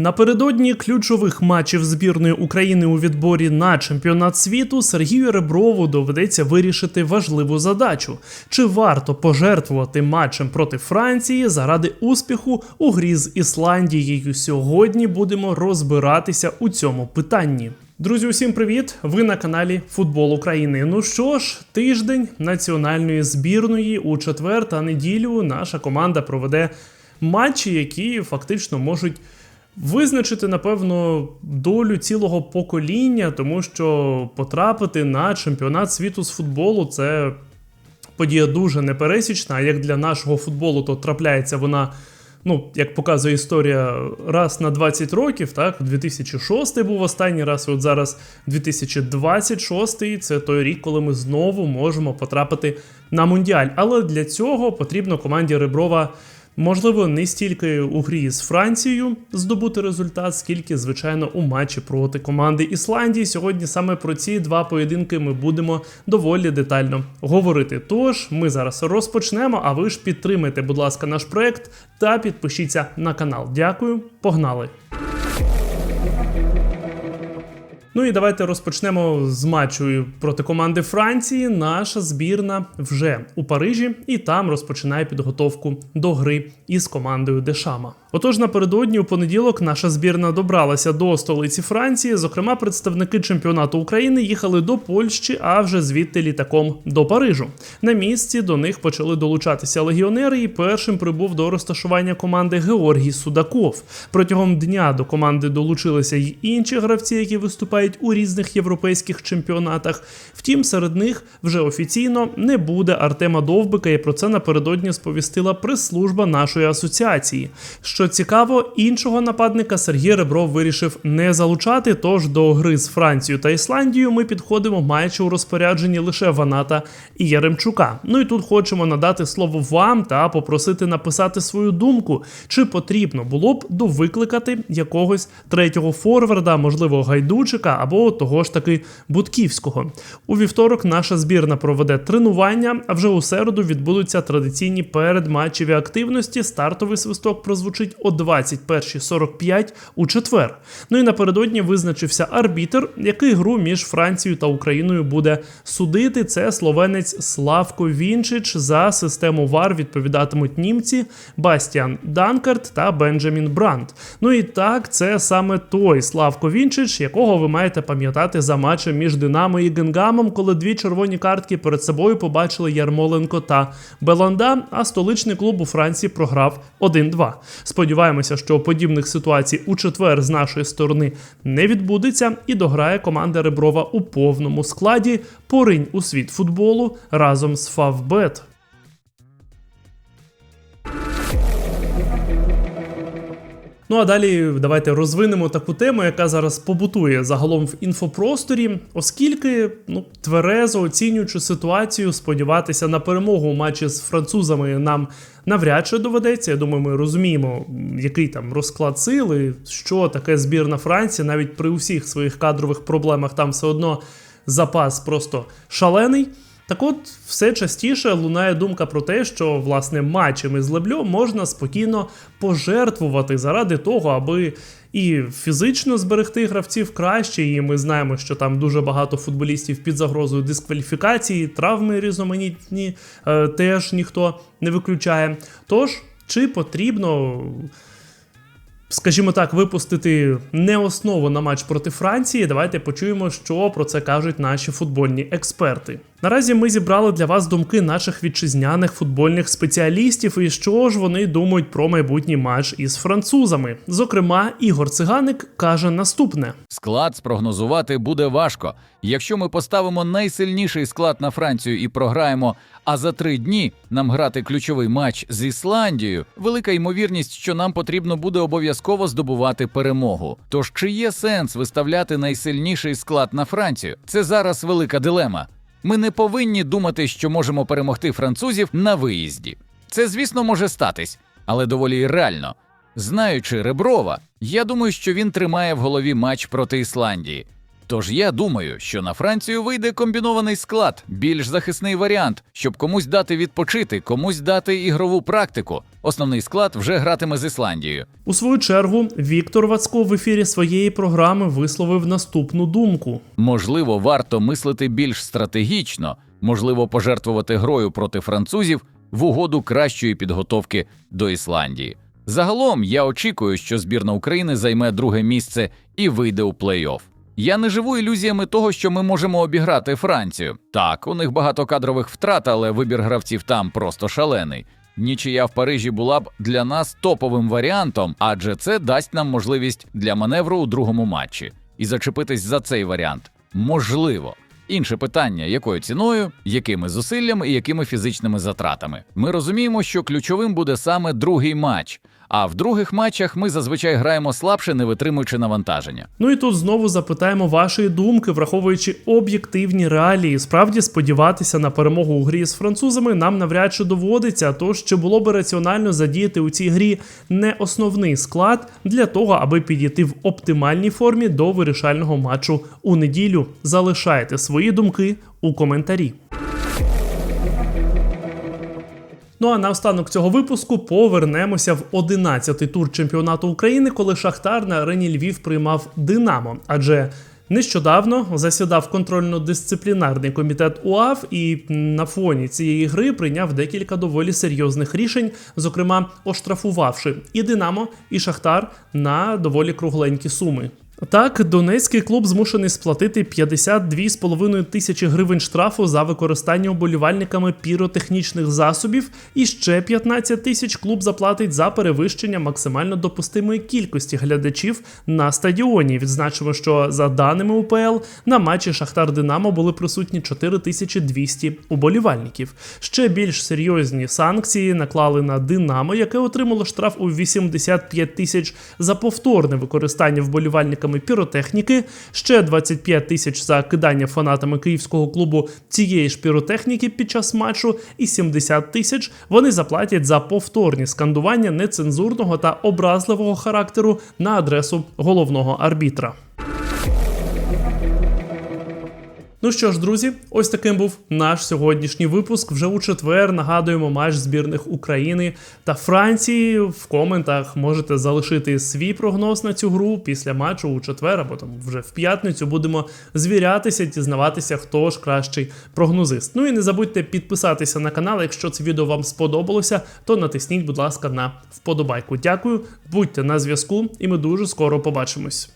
Напередодні ключових матчів збірної України у відборі на чемпіонат світу Сергію Реброву доведеться вирішити важливу задачу: чи варто пожертвувати матчем проти Франції заради успіху у грі з Ісландією? Сьогодні будемо розбиратися у цьому питанні. Друзі, усім привіт! Ви на каналі Футбол України. Ну що ж, тиждень національної збірної у четвер та неділю наша команда проведе матчі, які фактично можуть визначити, напевно, долю цілого покоління, тому що потрапити на чемпіонат світу з футболу це подія дуже непересічна. А як для нашого футболу, то трапляється вона. Ну, як показує історія, раз на 20 років, так, 2006 був останній раз, і от зараз 2026 це той рік, коли ми знову можемо потрапити на мундіаль. Але для цього потрібно команді Реброва, можливо, не стільки у грі з Францією здобути результат, скільки, звичайно, у матчі проти команди Ісландії. Сьогодні саме про ці два поєдинки ми будемо доволі детально говорити. Тож ми зараз розпочнемо. А ви ж підтримайте, будь ласка, наш проект та підпишіться на канал. Дякую, погнали! Ну і давайте розпочнемо з матчу проти команди Франції. Наша збірна вже у Парижі і там розпочинає підготовку до гри із командою Дешама. Отож, напередодні у понеділок наша збірна добралася до столиці Франції. Зокрема, представники чемпіонату України їхали до Польщі, а вже звідти літаком до Парижу. На місці до них почали долучатися легіонери, і першим прибув до розташування команди Георгій Судаков. Протягом дня до команди долучилися й інші гравці, які виступають у різних європейських чемпіонатах. Втім, серед них вже офіційно не буде Артема Довбика, і про це напередодні сповістила прес-служба нашої асоціації. Що цікаво, іншого нападника Сергій Ребров вирішив не залучати. Тож до гри з Францією та Ісландією ми підходимо маючи у розпорядженні лише Ваната і Яремчука. Ну і тут хочемо надати слово вам та попросити написати свою думку, чи потрібно було б довикликати якогось третього форварда, можливо, гайдучика або того ж таки Будківського. У вівторок наша збірна проведе тренування, а вже у середу відбудуться традиційні передматчеві активності. Стартовий свисток прозвучить о 21.45 у четвер. Ну і напередодні визначився арбітр, який гру між Францією та Україною буде судити. Це словенець Славко Вінчич. За систему ВАР відповідатимуть німці Бастіан Данкарт та Бенджамін Брандт. Ну і так, це саме той Славко Вінчич, якого ви маєте пам'ятати за матчем між Динамо і Генгамом, коли дві червоні картки перед собою побачили Ярмоленко та Беланда, а столичний клуб у Франції програв 1-2. Сподіваємося, що подібних ситуацій у четвер з нашої сторони не відбудеться, і дограє команда Реброва у повному складі. Поринь у світ футболу разом з Фавбет. Ну а далі давайте розвинемо таку тему, яка зараз побутує загалом в інфопросторі, оскільки ну тверезо оцінюючи ситуацію, сподіватися на перемогу у матчі з французами нам навряд чи доведеться. Я думаю, ми розуміємо, який там розклад сили, що таке збірна Франції, навіть при усіх своїх кадрових проблемах там все одно запас просто шалений. Так от, все частіше лунає думка про те, що власне матчами з Лебльо можна спокійно пожертвувати заради того, аби і фізично зберегти гравців краще. І ми знаємо, що там дуже багато футболістів під загрозою дискваліфікації, травми різноманітні е, теж ніхто не виключає. Тож, чи потрібно скажімо так, випустити не основу на матч проти Франції. Давайте почуємо, що про це кажуть наші футбольні експерти. Наразі ми зібрали для вас думки наших вітчизняних футбольних спеціалістів, і що ж вони думають про майбутній матч із французами. Зокрема, Ігор Циганик каже наступне: Склад спрогнозувати буде важко. Якщо ми поставимо найсильніший склад на Францію і програємо, а за три дні нам грати ключовий матч з Ісландією, велика ймовірність, що нам потрібно буде обов'язково здобувати перемогу. Тож чи є сенс виставляти найсильніший склад на Францію? Це зараз велика дилема. Ми не повинні думати, що можемо перемогти французів на виїзді. Це, звісно, може статись, але доволі реально. Знаючи Реброва, я думаю, що він тримає в голові матч проти Ісландії. Тож я думаю, що на Францію вийде комбінований склад, більш захисний варіант, щоб комусь дати відпочити, комусь дати ігрову практику. Основний склад вже гратиме з Ісландією. У свою чергу Віктор Вацко в ефірі своєї програми висловив наступну думку. Можливо, варто мислити більш стратегічно, можливо, пожертвувати грою проти французів в угоду кращої підготовки до Ісландії. Загалом я очікую, що збірна України займе друге місце і вийде у плей-офф. Я не живу ілюзіями того, що ми можемо обіграти Францію. Так, у них багато кадрових втрат, але вибір гравців там просто шалений. Нічия в Парижі була б для нас топовим варіантом, адже це дасть нам можливість для маневру у другому матчі. І зачепитись за цей варіант можливо. Інше питання, якою ціною, якими зусиллями і якими фізичними затратами. Ми розуміємо, що ключовим буде саме другий матч. А в других матчах ми зазвичай граємо слабше, не витримуючи навантаження. Ну і тут знову запитаємо вашої думки, враховуючи об'єктивні реалії. Справді сподіватися на перемогу у грі з французами нам навряд чи доводиться. Тож чи було би раціонально задіяти у цій грі не основний склад для того, аби підійти в оптимальній формі до вирішального матчу у неділю. Залишайте свої думки у коментарі. Ну а наостанок цього випуску повернемося в 11-й тур чемпіонату України, коли Шахтар на арені Львів приймав Динамо. Адже нещодавно засідав контрольно-дисциплінарний комітет УАФ і на фоні цієї гри прийняв декілька доволі серйозних рішень, зокрема оштрафувавши і Динамо, і Шахтар на доволі кругленькі суми. Так, донецький клуб змушений сплатити 52,5 тисячі гривень штрафу за використання уболівальниками піротехнічних засобів, і ще 15 тисяч клуб заплатить за перевищення максимально допустимої кількості глядачів на стадіоні. Відзначимо, що за даними УПЛ на матчі Шахтар Динамо були присутні 4200 уболівальників. Ще більш серйозні санкції наклали на Динамо, яке отримало штраф у 85 тисяч за повторне використання вболівальниками піротехніки, ще 25 тисяч за кидання фанатами київського клубу цієї ж піротехніки під час матчу, і 70 тисяч вони заплатять за повторні скандування нецензурного та образливого характеру на адресу головного арбітра. Ну що ж, друзі, ось таким був наш сьогоднішній випуск. Вже у четвер нагадуємо матч збірних України та Франції. В коментах можете залишити свій прогноз на цю гру після матчу у четвер або там вже в п'ятницю. Будемо звірятися, дізнаватися, хто ж кращий прогнозист. Ну і не забудьте підписатися на канал. Якщо це відео вам сподобалося, то натисніть, будь ласка, на вподобайку. Дякую, будьте на зв'язку, і ми дуже скоро побачимось.